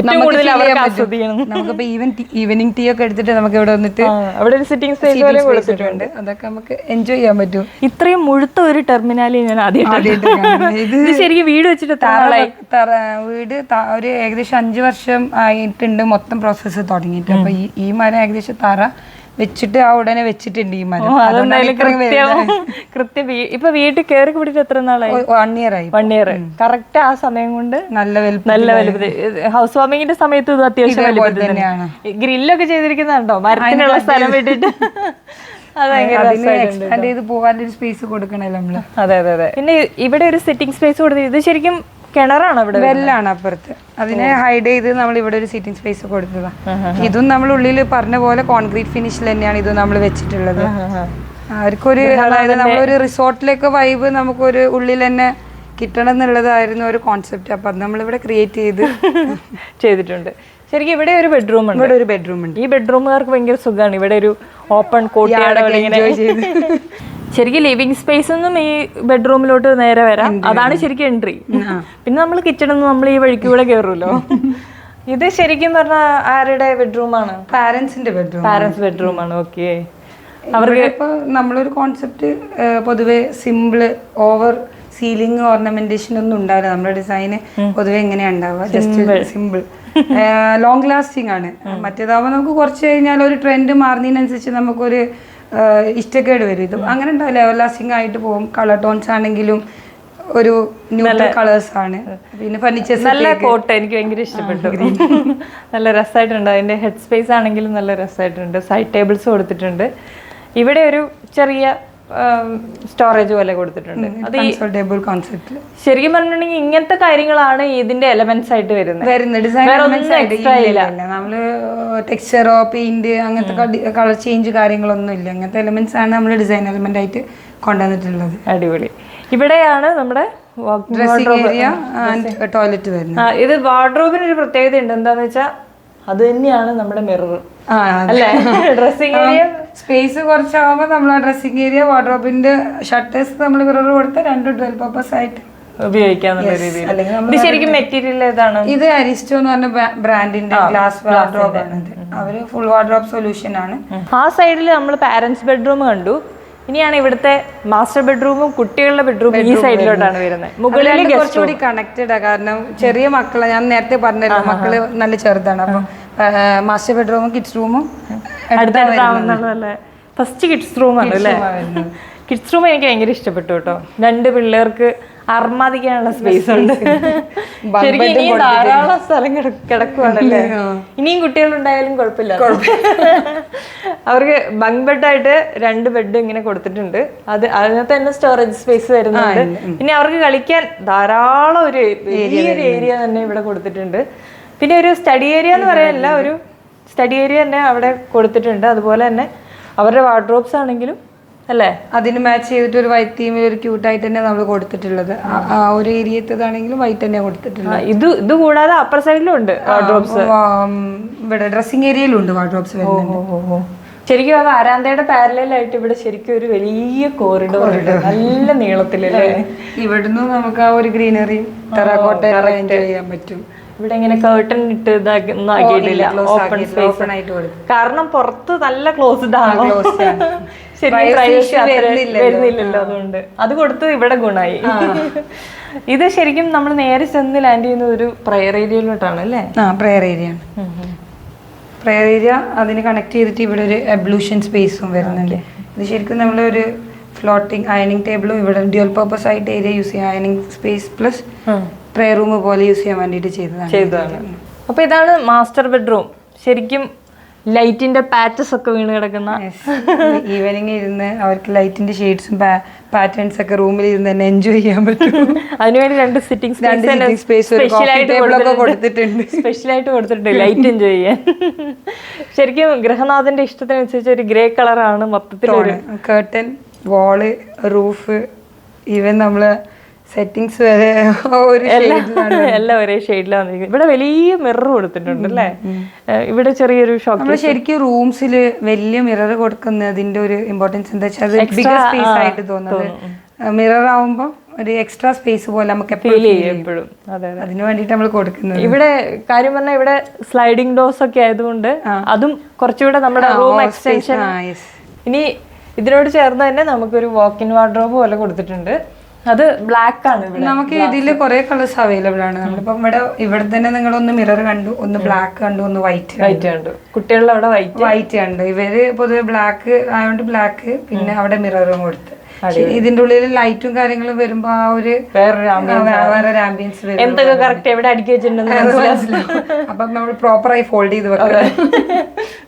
ഏറ്റവും കൂടുതൽ അവർക്ക് ആസ്വദിക്കണം. നമുക്കിപ്പോൾ ഈവൻ ഈവനിങ് ടീ ഒക്കെ എടുത്തിട്ട് നമുക്ക് ഇവിടെ വന്നിട്ട് അവിടെ ഒരു സിറ്റിംഗ് സ്പേസ് പോലെ കൊടുത്തിട്ടുണ്ട് അതൊക്കെ നമുക്ക് എൻജോയ് ചെയ്യാൻ പറ്റും. ഇത്രയും മുഴുത്ത ഒരു ടെർമിനാലി ഞാൻ ആദ്യമായിട്ട് ഇത് ശരിക്കും വീട് വെച്ചിട്ട് വീട് ഒരു ഏകദേശം അഞ്ച് വർഷം ആയിട്ടുണ്ട് മൊത്തം പ്രോസസ്സ് തുടങ്ങിയിട്ട്. അപ്പൊ ഈ ഈ മരം ഏകദേശം തറ വെച്ചിട്ട് ആ ഉടനെ വെച്ചിട്ടുണ്ട് ഈ മരം. കൃത്യം ഇപ്പൊ വീട്ടിൽ കയറി കൂടിയിട്ട് എത്ര നാളായി? വൺ ഇയർ ആയി. വൺ ഇയർ കറക്റ്റ് ആ സമയം കൊണ്ട് നല്ല നല്ല വലുപ്പത്തിൽ. ഹൗസ് വാമിങ്ങിന്റെ സമയത്ത് ഇത് അത്യാവശ്യം ഗ്രില്ലൊക്കെ ചെയ്തിരിക്കുന്നുണ്ടോ? മരത്തിനുള്ള സ്ഥലം വിട്ടിട്ട്. എക്സ്പാൻഡ് ചെയ്ത് പോകാനൊരു സ്പേസ് കൊടുക്കണല്ലോ നമ്മൾ. അതെ അതെ അതെ. പിന്നെ ഇവിടെ ഒരു സിറ്റിംഗ് സ്പേസ് കൊടുത്ത് ഇത് ശരിക്കും കിണറാണ് ഇവിടെ വെല്ലാണ് അപ്പുറത്ത്. അതിനെ ഹൈഡ് ചെയ്ത് നമ്മൾ ഇവിടെ ഒരു സീറ്റിംഗ് സ്പേസ് കൊടുത്തതാണ് ഇതും നമ്മൾ ഉള്ളിൽ പറഞ്ഞ പോലെ കോൺക്രീറ്റ് ഫിനിഷിൽ തന്നെയാണ് ഇത് നമ്മൾ വെച്ചിട്ടുള്ളത്. അവർക്കൊരു അതായത് നമ്മളൊരു റിസോർട്ടിലേക്ക് വൈബ് നമുക്കൊരു ഉള്ളിൽ തന്നെ കിട്ടണം എന്നുള്ളതായിരുന്നു ഒരു കോൺസെപ്റ്റ് അപ്പൊ അത് നമ്മളിവിടെ ക്രിയേറ്റ് ചെയ്ത് ചെയ്തിട്ടുണ്ട്. ശരിക്കും ഇവിടെ ഒരു ബെഡ്റൂം ഉണ്ട്. ഇവിടെ ഒരു ബെഡ്റൂം ഉണ്ട്. ഈ ബെഡ്റൂമുകാർക്ക് ഭയങ്കര സുഖമാണ് ഇവിടെ ഒരു ഓപ്പൺ കോട്ടിയാട് ഇങ്ങനെ ശരിക്കും ലിവിങ് സ്പേസ് ഒന്നും ഈ ബെഡ്റൂമിലോട്ട് നേരെ വരാം. അതാണ് ശരിക്കും എൻട്രി പിന്നെ നമ്മൾ കിച്ചണിൽ നിന്ന് നമ്മൾ ഈ വഴിക്ക് കൂടെ കയറുമല്ലോ ഇത് ശരിക്കും പറഞ്ഞ ആരുടെ ബെഡ്റൂമാണ് പാരന്റ്സിന്റെ ബെഡ്റൂം പാരന്റ്സ് ബെഡ്റൂമാണ് ഓക്കെ അവർക്ക് ഇപ്പൊ നമ്മളൊരു കോൺസെപ്റ്റ് പൊതുവെ സിമ്പിൾ ഓവർ സീലിംഗ് ഓർണമെന്റേഷൻ ഒന്നും ഉണ്ടാവില്ല. നമ്മുടെ ഡിസൈന് പൊതുവെ എങ്ങനെയാ ഉണ്ടാവുക? ജസ്റ്റ് സിമ്പിൾ ലോങ് ലാസ്റ്റിംഗ് ആണ്. മറ്റേതാവുമ്പോൾ നമുക്ക് കുറച്ച് കഴിഞ്ഞാൽ ഒരു ട്രെൻഡ് മാറുന്നതിനനുസരിച്ച് നമുക്കൊരു ഇഷ്ടക്കേട് വരും. ഇത് അങ്ങനെ ഉണ്ടാവില്ല എവർ ലാസ്റ്റിംഗ് ആയിട്ട് പോകും. കളർ ടോൺസ് ആണെങ്കിലും ഒരു ന്യൂട്രൽ കളേഴ്സ് ആണ്. പിന്നെ ഫർണിച്ചേഴ്സ് നല്ല കോട്ട് എനിക്ക് ഭയങ്കര ഇഷ്ടപ്പെട്ടു. നല്ല രസമായിട്ടുണ്ട് അതിന്റെ ഹെഡ് സ്പേസ് ആണെങ്കിലും നല്ല രസമായിട്ടുണ്ട് സൈഡ് ടേബിൾസ് കൊടുത്തിട്ടുണ്ട്. ഇവിടെ ഒരു ചെറിയ സ്റ്റോറേജ് പോലെ കൊടുത്തിട്ടുണ്ട്. അത് കൺസൾട്ടബിൾ കോൺസെപ്റ്റ് ശരിക്കും പറഞ്ഞിട്ടുണ്ടെങ്കിൽ ഇങ്ങനത്തെ കാര്യങ്ങളാണ് ഇതിന്റെ എലമെന്റ്സ് ആയിട്ട് വരുന്നത്. വരുന്നത്. ഡിസൈൻ എലമെന്റ്സ് ആയിട്ട് നമ്മൾ ടെക്സ്ചറോ പെയിന്റ് അങ്ങനത്തെ കളർ ചേഞ്ച് കാര്യങ്ങളൊന്നും ഇല്ല. അങ്ങനത്തെ എലമെന്റ്സ് ആണ് നമ്മൾ ഡിസൈൻ എലമെന്റ് ആയിട്ട് കൊണ്ടുവന്നിട്ടുള്ളത്. അടിപൊളി. ഇവിടെയാണ് നമ്മുടെ ഡ്രസ്സിംഗ് ഏരിയ ആൻഡ് ടോയ്ലറ്റ് വരുന്നത്. ഇത് വാർഡ്രോബിന് ഒരു പ്രത്യേകത ഉണ്ട് എന്താന്ന് വെച്ചാൽ അത് തന്നെയാണ് നമ്മുടെ മിറർ അല്ലേ? ഡ്രസ്സിംഗ് ഏരിയ സ്പേസ് കുറച്ചാകുമ്പോൾ നമ്മൾ ആ ഡ്രസ്സിംഗ് ഏരിയ വാർഡ്രോബിന്റെ ഷട്ടേഴ്സ് നമ്മൾ മിറർ കൊടുത്ത രണ്ട് ഡ്വൽ പർപ്പസ് ആയിട്ട് ഉപയോഗിക്കാന്നുള്ള രീതിയിൽ. അല്ലെങ്കിൽ ഇത് ശരിക്കും മെറ്റീരിയൽ ഏതാണ്? ഇത് അരിസ്റ്റോ എന്ന് പറഞ്ഞ ബ്രാൻഡിന്റെ ഗ്ലാസ് വാർഡ്രോബ് ആണ് അവർ ഫുൾ വാർഡ്രോബ് സൊല്യൂഷൻ ആണ്. ആ സൈഡിൽ നമ്മൾ പാരന്റ്സ് ബെഡ്റൂം കണ്ടു. ഇനിയാണ് ഇവിടുത്തെ മാസ്റ്റർ ബെഡ്റൂമും കുട്ടികളുടെ ബെഡ്റൂമും ഈ സൈഡിലോട്ടാണ് വരുന്നത്. മുകളിൽ കുറച്ചുകൂടി കണക്റ്റഡ് കാരണം ചെറിയ മക്കളെ ഞാൻ നേരത്തെ പറഞ്ഞല്ലോ മക്കൾ നല്ല ചെറുതാണ്. അപ്പം മാസ്റ്റർ ബെഡ്റൂമും കിഡ്സ് റൂമും അടുത്തടുത്താവുന്നുള്ളതല്ലേ ഫസ്റ്റ് കിഡ്സ് റൂമാണ് അല്ലേ? കിഡ്സ് റൂം എനിക്ക് ഭയങ്കര ഇഷ്ടപ്പെട്ടു കേട്ടോ. രണ്ട് പിള്ളേർക്ക് അർമാദിക്കാനുള്ള സ്പേസ് ഉണ്ട്. ശരിക്കും ഇനിയും ധാരാളം സ്ഥലം കിട- കിടക്കുവാണല്ലേ? ഇനിയും കുട്ടികളുണ്ടായാലും കുഴപ്പമില്ല. അവർക്ക് ബങ്ക് ബെഡായിട്ട് രണ്ട് ബെഡ് ഇങ്ങനെ കൊടുത്തിട്ടുണ്ട്. അത് അതിനകത്ത് തന്നെ സ്റ്റോറേജ് സ്പേസ് വരുന്നുണ്ട്. പിന്നെ അവർക്ക് കളിക്കാൻ ധാരാളം ഒരു വലിയൊരു ഏരിയ തന്നെ ഇവിടെ കൊടുത്തിട്ടുണ്ട്. പിന്നെ ഒരു സ്റ്റഡി ഏരിയ എന്ന് പറയാനില്ല ഒരു സ്റ്റഡി ഏരിയ തന്നെ അവിടെ കൊടുത്തിട്ടുണ്ട്. അതുപോലെ തന്നെ അവരുടെ വാർഡ്രോബ്സ് ആണെങ്കിലും അല്ലേ? അതിന് മാച്ച് ചെയ്തിട്ട് ഒരു വൈറ്റ് തീമിൽ ഒരു ക്യൂട്ടായിട്ട് തന്നെ നമ്മൾ കൊടുത്തിട്ടുള്ളത്. ആ- ഒരു ഏരിയത്തതാണെങ്കിലും വൈറ്റ് തന്നെ കൊടുത്തിട്ടുള്ളത്. ഇത് ഇത് കൂടാതെ അപ്പർ സൈഡിലും ഉണ്ട് വാർഡ്രോബ്സ് ഇവിടെ ഡ്രസ്സിംഗ് ഏരിയയിലും ഉണ്ട് വാർഡ്രോബ്സ് വരുന്നുണ്ട്. ശരിക്കും ആ വരാന്തയുടെ പാരലായിട്ട് ഇവിടെ ശരിക്കും ഒരു വലിയ കോറിഡോർ ഉണ്ട്. നല്ല നീളത്തിലല്ലേ ഇവിടുന്ന് നമുക്ക് ആ ഒരു ഗ്രീനറി ടെറാക്കോട്ട എൻജോയ് ചെയ്യാൻ പറ്റും. ഇവിടെ ഇങ്ങനെ കേർട്ടൺ ഇട്ട് ഇതാക്കി ആക്കിയിട്ടില്ല. ഓപ്പൺ സ്പേസ് ഓപ്പൺ ആയിട്ട് കാരണം പുറത്ത് നല്ല ക്ലോസ്ഡ് ആണോ. വരുന്നില്ലല്ലോ. അതുകൊണ്ട്. അത് കൊടുത്ത് ഇവിടെ ഗുണായി. ഇത് ശരിക്കും നമ്മൾ നേരെ ചെന്ന് ലാൻഡ് ചെയ്യുന്ന ഒരു പ്രയർ ഏരിയയിലോട്ടാണ് അല്ലേ? ആ പ്രയർ ഏരിയ ആണ്. പ്രയർ ഏരിയ അതിന് കണക്ട് ചെയ്തിട്ട് ഇവിടെ ഒരു എബ്ലൂഷൻ സ്പേസും വരുന്നുണ്ട്. ഇത് ശരിക്കും നമ്മളൊരു ഫ്ലോട്ടിംഗ് അയണിങ് ടേബിളും ഇവിടെ ഡ്യുവൽ പർപ്പസ് ആയിട്ട് ഏരിയ യൂസ് ചെയ്യാം. അയണിങ് സ്പേസ് പ്ലസ് പ്രയർ റൂം പോലെ യൂസ് ചെയ്യാൻ വേണ്ടിയിട്ട് ചെയ്തതാണ്. ചെയ്തതാണ്. അപ്പൊ ഇതാണ് മാസ്റ്റർ ബെഡ്റൂം ശരിക്കും ലൈറ്റിന്റെ പാറ്റസ് ഒക്കെ വീണ് കിടക്കുന്ന. ഈവനിങ് ഇരുന്ന് അവർക്ക് ലൈറ്റിന്റെ ഷെയ്ഡ്സും പാറ്റേൺസ് ഒക്കെ റൂമിൽ ഇരുന്ന് തന്നെ എൻജോയ് ചെയ്യാൻ പറ്റും. അതിനുവേണ്ടി രണ്ട് സിറ്റിംഗ് രണ്ട് ഒക്കെ കൊടുത്തിട്ടുണ്ട്. സ്പെഷ്യലായിട്ട് കൊടുത്തിട്ടുണ്ട്. ലൈറ്റ് എൻജോയ് ചെയ്യാൻ. ശരിക്കും ഗ്രഹനാഥന്റെ ഇഷ്ടത്തിനനുസരിച്ച് ഒരു ഗ്രേ കളറാണ് മൊത്തത്തിൽ ഒരു കേർട്ടൻ വാൾ റൂഫ് ഈവൻ നമ്മൾ സെറ്റിങ്സ് വരെ എല്ലാം ഒരേ ഷെയ്ഡിലാണ് വന്നിരിക്കുന്നത്. ഇവിടെ വലിയ മിറർ കൊടുത്തിട്ടുണ്ട് അല്ലേ? ഇവിടെ ചെറിയൊരു ഷോപ്പ് നമ്മൾ ശരിക്കും റൂംസിൽ വലിയ മിറർ കൊടുക്കുന്നതിന്റെ ഒരു ഇമ്പോർട്ടൻസ് എന്താ വെച്ചാൽ ബിഗർ സ്പേസ് ആയിട്ട് തോന്നുന്നത്. മിറർ ആവുമ്പോൾ ഒരു എക്സ്ട്രാ സ്പേസ് പോലെ നമുക്ക് ഫീൽ എപ്പോഴും അതിന് വേണ്ടിട്ട് നമ്മൾ കൊടുക്കുന്നത്. ഇവിടെ കാര്യം പറഞ്ഞാൽ ഇവിടെ സ്ലൈഡിംഗ് ഡോസ് ഒക്കെ ആയതുകൊണ്ട് അതും കുറച്ചുകൂടെ നമ്മുടെ റൂം എക്സ്റ്റൻഷൻ ഇനി ഇതിനോട് ചേർന്ന് തന്നെ നമുക്കൊരു വാക്കിൻ വാർഡ്രോബ് പോലെ കൊടുത്തിട്ടുണ്ട്. അത് ബ്ലാക്ക് ആണ് നമുക്ക് ഇതിൽ കുറെ കളേഴ്സ് അവൈലബിൾ ആണ്. നമ്മളിപ്പം ഇവിടെ ഇവിടെ തന്നെ നിങ്ങൾ ഒന്ന് മിറർ കണ്ടു ഒന്ന് ബ്ലാക്ക് കണ്ടു ഒന്ന് വൈറ്റ് വൈറ്റ് കണ്ടു. കുട്ടികളുടെ അവിടെ വൈറ്റ് വൈറ്റ് കണ്ടു. ഇവർ പൊതുവെ ബ്ലാക്ക് ആയതുകൊണ്ട് ബ്ലാക്ക് പിന്നെ അവിടെ മിററും കൊടുത്ത്. ഇതിന്റെ ഉള്ളിൽ ലൈറ്റും കാര്യങ്ങളും വരുമ്പോ ആ ഒരു വേറൊരു ആംബിയൻസ് എന്തൊക്കെ കറക്റ്റ് എവിടെ അടുക്കി വെച്ചിട്ടുണ്ടെന്ന്. അപ്പം നമ്മൾ പ്രോപ്പറായി ഫോൾഡ് ചെയ്ത് വെക്കാം.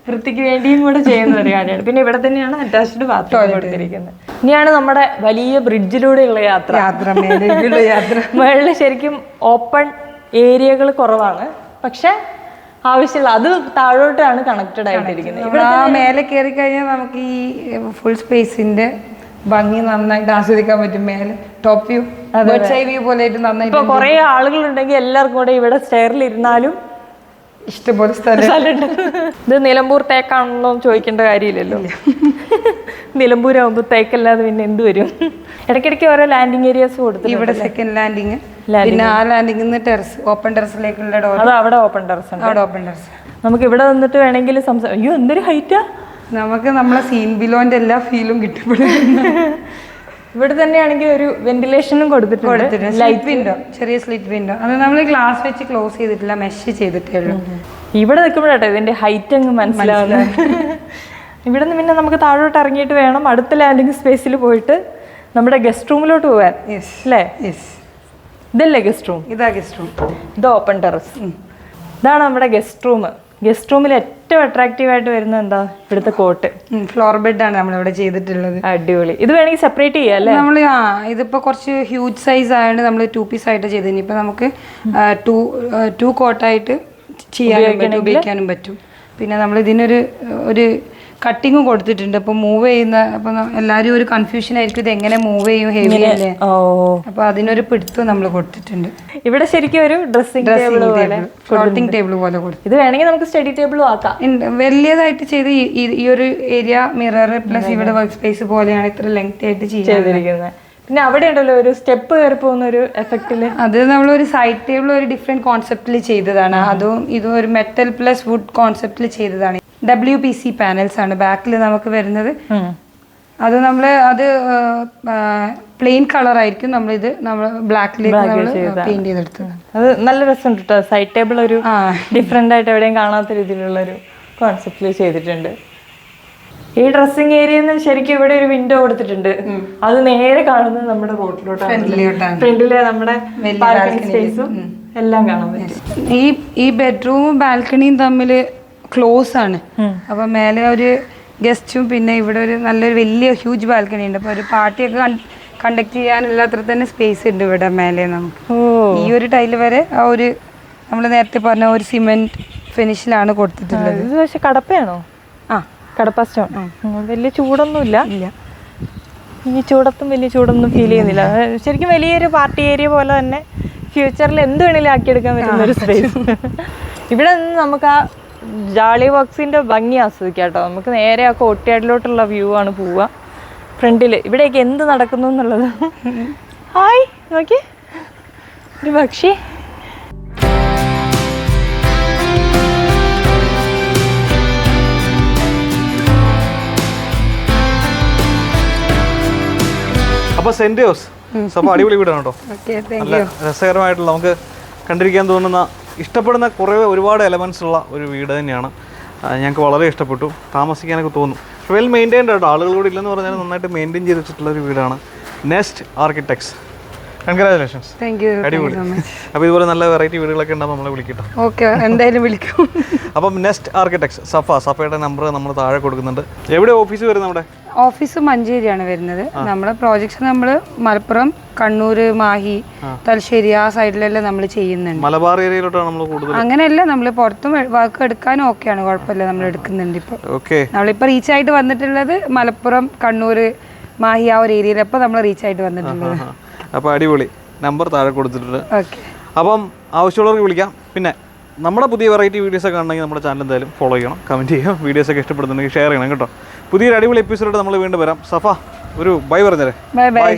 വൃത്തിക്ക് വേണ്ടിയും കൂടെ ചെയ്യുന്ന ഒരു കാര്യമാണ്. പിന്നെ ഇവിടെ തന്നെയാണ് അറ്റാച്ച്ഡ് ബാത്റൂം കൊടുത്തിരിക്കുന്നത്. ഇനിയാണ് നമ്മുടെ വലിയ ബ്രിഡ്ജിലൂടെയുള്ള യാത്ര. യാത്ര മുകളിൽ ശരിക്കും ഓപ്പൺ ഏരിയകൾ കുറവാണ്. പക്ഷെ ആവശ്യമില്ല. അത് താഴോട്ടാണ് കണക്റ്റഡ് ആയിട്ടിരിക്കുന്നത്. ഇവിടെ ആ മേലെ കയറി കഴിഞ്ഞാൽ നമുക്ക് ഈ ഫുൾ സ്പേസിന്റെ ഭംഗി നന്നായിട്ട് ആസ്വദിക്കാൻ പറ്റും മേലെ. Top view bird's eye view പോലെ നന്നായിട്ട് ഇപ്പൊ കുറെ ആളുകളുണ്ടെങ്കിൽ എല്ലാവർക്കും കൂടെ ഇവിടെ സ്റ്റെയറിൽ ഇരുന്നാലും ഇഷ്ടംപോലെ സ്ഥലം. സ്ഥലമുണ്ട്. ഇത് നിലമ്പൂർ തേക്കാണല്ലോ ചോദിക്കേണ്ട കാര്യമില്ലല്ലോ. നിലമ്പൂർ നിലമ്പൂരാകുമ്പോൾ തേക്കല്ലാതെ പിന്നെ എന്ത് വരും? ഇടയ്ക്കിടയ്ക്ക് ഓരോ ലാൻഡിങ് ഏരിയാസ് കൊടുത്തു ഇവിടെ സെക്കൻഡ് ലാൻഡിങ് പിന്നെ ആ നിന്ന് ടെറസ് ഓപ്പൺ ടെറസിലേക്കുള്ള ഡോർ അത് അവിടെ ഓപ്പൺ ടെറസ് ഉണ്ട്. അവിടെ ഓപ്പൺ ടെറസ് നമുക്ക് ഇവിടെ നിന്നിട്ട് വേണമെങ്കിൽ സംസാരിക്കും അയ്യോ എന്തൊരു ഹൈറ്റാ നമുക്ക് നമ്മളെ സീൻ ബിലോന്റെ എല്ലാ ഫീലും കിട്ടപ്പെടും. ഇവിടെ തന്നെയാണെങ്കിൽ ഒരു വെന്റിലേഷനും കൊടുത്തിട്ടുണ്ട്. ലൈറ്റ് വിൻഡോ ചെറിയ സ്ലിറ്റ് വിൻഡോ അത് നമ്മൾ ഗ്ലാസ് വെച്ച് ക്ലോസ് ചെയ്തിട്ടില്ല മെഷ് ചെയ്തിട്ടേ ഉള്ളൂ. ഇവിടെ നിൽക്കുമ്പോഴാട്ടോ ഇതിന്റെ ഹൈറ്റ് അങ്ങ് മനസ്സിലാവുന്നത് ഇവിടെ നിന്ന് പിന്നെ നമുക്ക് താഴോട്ട് ഇറങ്ങിയിട്ട് വേണം. അടുത്ത ലാൻഡിംഗ് സ്പേസിൽ പോയിട്ട് നമ്മുടെ ഗസ്റ്റ് റൂമിലോട്ട് പോകാൻ യെസ് അല്ലേ? യെസ് ഇതല്ലേ ഗസ്റ്റ് റൂം ഇതാ ഗസ്റ്റ് റൂം ഇത് ഓപ്പൺ ടെറസ് ഇതാണ് നമ്മുടെ ഗസ്റ്റ് റൂം ഗസ്റ്റ് റൂമിൽ ഏറ്റവും അട്രാക്റ്റീവ് ആയിട്ട് വരുന്നത് എന്താ? ഇവിടുത്തെ കോട്ട് ഫ്ലോർ ബെഡ് ആണ് നമ്മളിവിടെ ചെയ്തിട്ടുള്ളത്. അടിപൊളി. ഇത് വേണമെങ്കിൽ സെപ്പറേറ്റ് ചെയ്യാം അല്ലേ? നമ്മൾ ആ ഇതിപ്പോ കുറച്ച് ഹ്യൂജ് സൈസ് ആയതുകൊണ്ട് നമ്മൾ ടു പീസ് ആയിട്ട് ചെയ്ത് ഇനിയിപ്പോ നമുക്ക് ടു ടു കോട്ടായിട്ട് ചെയ്യാനും പറ്റും ഉപയോഗിക്കാനും പറ്റും. പിന്നെ നമ്മൾ ഇതിനൊരു ഒരു കട്ടിങ്ങും കൊടുത്തിട്ടുണ്ട്. അപ്പൊ മൂവ് ചെയ്യുന്ന അപ്പൊ എല്ലാരും ഒരു കൺഫ്യൂഷൻ ആയിരിക്കും ഇത് എങ്ങനെ മൂവ് ചെയ്യും ഹെവി അല്ലേ? അപ്പൊ അതിനൊരു പിടുത്തം നമ്മൾ കൊടുത്തിട്ടുണ്ട്. ഇവിടെ ശരിക്കും ഒരു ഡ്രസ്സിംഗ് ടേബിൾ പോലെ ഫ്ലോട്ടിംഗ് ടേബിൾ പോലെ കൊടുത്തു ഇത് വേണമെങ്കിൽ നമുക്ക് സ്റ്റഡി ടേബിളും ആക്കാം. വലിയതായിട്ട് ചെയ്ത് ഈ ഒരു ഏരിയ മിറർ പ്ലസ് ഇവിടെ വർക്ക് സ്പേസ് പോലെയാണ് ഇത്ര ലെങ്ത് ആയിട്ട് ചെയ്തിരിക്കുന്നത്. പിന്നെ അവിടെ ഉണ്ടല്ലോ ഒരു സ്റ്റെപ്പ് കയറി പോകുന്ന ഒരു എഫക്റ്റിൽ അത് നമ്മൾ ഒരു സൈഡ് ടേബിൾ ഒരു ഡിഫറെന്റ് കോൺസെപ്റ്റിൽ ചെയ്തതാണ്. അതും ഇതും ഒരു മെറ്റൽ പ്ലസ് വുഡ് കോൺസെപ്റ്റിൽ ചെയ്തതാണ്. ഡബ്ല്യു പി സി പാനൽസ് ആണ് ബാക്കിൽ നമുക്ക് വരുന്നത്. അത് നമ്മൾ അത് പ്ലെയിൻ കളർ ആയിരിക്കും നമ്മൾ ഇത് നമ്മൾ ബ്ലാക്കിലേക്ക് നമ്മൾ പെയിന്റ് ചെയ്തെടുത്തത് അത് നല്ല രസമുണ്ട് കേട്ടോ സൈഡ് ടേബിൾ ഒരു ഡിഫറെന്റ് ആയിട്ട് എവിടെയും കാണാത്ത രീതിയിലുള്ള ഒരു കോൺസെപ്റ്റിൽ ചെയ്തിട്ടുണ്ട്. ഈ ഡ്രസ്സിംഗ് ഏരിയ ശരിക്കും ഇവിടെ ഒരു വിൻഡോ കൊടുത്തിട്ടുണ്ട്. അത് നേരെ കാണുന്നത് നമ്മുടെ ഫ്രണ്ടിലെ നമ്മുടെ സ്പേസും എല്ലാം കാണാൻ പറ്റും. ഈ ഈ ബെഡ്റൂമും ബാൽക്കണിയും തമ്മിൽ ക്ലോസ് ആണ്. അപ്പൊ മേലെ ഒരു ഗസ്റ്റും പിന്നെ ഇവിടെ ഒരു നല്ലൊരു വലിയ ഹ്യൂജ് ബാൽക്കണി ഉണ്ട്. അപ്പൊ ഒരു പാർട്ടിയൊക്കെ കണ്ടക്ട് ചെയ്യാനുള്ള അത്ര തന്നെ സ്പേസ് ഉണ്ട് ഇവിടെ മേലെ നമുക്ക്. ഈ ഒരു ടൈൽ വരെ ആ ഒരു നമ്മൾ നേരത്തെ പറഞ്ഞ ഒരു സിമെന്റ് ഫിനിഷിലാണ് കൊടുത്തിട്ടുള്ളത്. ഇത് പക്ഷെ കടപ്പയാണോ? ആ. കടപ്പ സ്റ്റോൺ. വലിയ ചൂടൊന്നുമില്ല. ഇല്ല. ഈ ചൂടത്തും വലിയ ചൂടൊന്നും ഫീൽ ചെയ്യുന്നില്ല. ശരിക്കും വലിയൊരു പാർട്ടി ഏരിയ പോലെ തന്നെ ഫ്യൂച്ചറിൽ എന്ത് വേണേലും ആക്കിയെടുക്കാൻ പറ്റുന്ന ഒരു സ്പേസ് ഇവിടെ നിന്ന് നമുക്ക് ആ ജാളി ബോക്സിന്റെ ഭംഗി ആസ്വദിക്കാം കേട്ടോ. നമുക്ക് നേരെ ആ കോട്ടയാടിലോട്ടുള്ള വ്യൂ ആണ് പോവുക. ഫ്രണ്ടിൽ ഇവിടെയൊക്കെ എന്ത് നടക്കുന്നു എന്നുള്ളത്. ഹായ്. നോക്കി. ഒരു പക്ഷി. അപ്പോൾ സെന്റ് ജോസ്. അപ്പോൾ അടിപൊളി വീടാണ് കേട്ടോ. നല്ല രസകരമായിട്ടുള്ള നമുക്ക് കണ്ടിരിക്കാൻ തോന്നുന്ന ഇഷ്ടപ്പെടുന്ന കുറേ ഒരുപാട് എലമെൻസ് ഉള്ള ഒരു വീട് തന്നെയാണ്. ഞങ്ങൾക്ക് വളരെ ഇഷ്ടപ്പെട്ടു. താമസിക്കാനൊക്കെ തോന്നും വെൽ മെയിന്റൈൻഡ് ആയിട്ട്? ആളുകൾ കൂടി ഇല്ലെന്ന് പറഞ്ഞാൽ നന്നായിട്ട് മെയിന്റെയിൻ ചെയ്ത് വെച്ചിട്ടുള്ള ഒരു വീടാണ് nest architects congratulations thank you അടിപൊളി. അപ്പോൾ ഇതുപോലെ നല്ല വെറൈറ്റി വീടുകളൊക്കെ ഉണ്ടാകും നമ്മളെ വിളിക്കട്ടോ. ഓക്കെ എന്തായാലും വിളിക്കും. അപ്പം നെസ്റ്റ് ആർക്കിടെക്ട്സ് സഫ. സഫയുടെ നമ്പർ നമ്മൾ താഴെ കൊടുക്കുന്നുണ്ട്. എവിടെ ഓഫീസ് വരും നമ്മുടെ? ഓഫീസ് മഞ്ചേരിയാണ് വരുന്നത്. നമ്മളെ പ്രോജക്ട്സ് നമ്മൾ മലപ്പുറം കണ്ണൂർ മാഹി തലശ്ശേരി ആ സൈഡിലെല്ലാം നമ്മൾ ചെയ്യുന്നുണ്ട്. മലബാർ ഏരിയയിലോട്ടാണ് നമ്മൾ കൂടുതൽ അങ്ങനെയല്ല നമ്മൾ പുറത്തും വർക്ക് എടുക്കാനും ഓക്കെയാണ് കുഴപ്പമില്ല. നമ്മൾ എടുക്കുന്നുണ്ട് ഇപ്പോൾ നമ്മളിപ്പോ നമ്മളിപ്പോൾ റീച്ച് ആയിട്ട് വന്നിട്ടുള്ളത് മലപ്പുറം കണ്ണൂർ മാഹി ആ ഒരു ഏരിയയിൽ അപ്പോൾ നമ്മൾ റീച്ച് ആയിട്ട് വന്നിട്ടുള്ളത്. അപ്പോൾ അടിപൊളി. നമ്പർ താഴെ കൊടുത്തിട്ടുണ്ട്. അപ്പം ആവശ്യമുള്ളവർക്ക് വിളിക്കാം. പിന്നെ നമ്മുടെ പുതിയ വെറൈറ്റി വീഡിയോസ് ഒക്കെ ഉണ്ടെങ്കിൽ നമ്മുടെ ചാനൽ എന്തായാലും ഫോളോ ചെയ്യണം കമന്റ് ചെയ്യണം. വീഡിയോസ് ഒക്കെ ഇഷ്ടപ്പെടുന്നുണ്ടെങ്കിൽ ഷെയർ ചെയ്യണം കേട്ടോ. പുതിയൊരു അടിപൊളി എപ്പിസോഡ് നമ്മൾ വീണ്ടും വരാം. സഫ ഒരു ബൈ പറഞ്ഞേ ബൈ ബൈ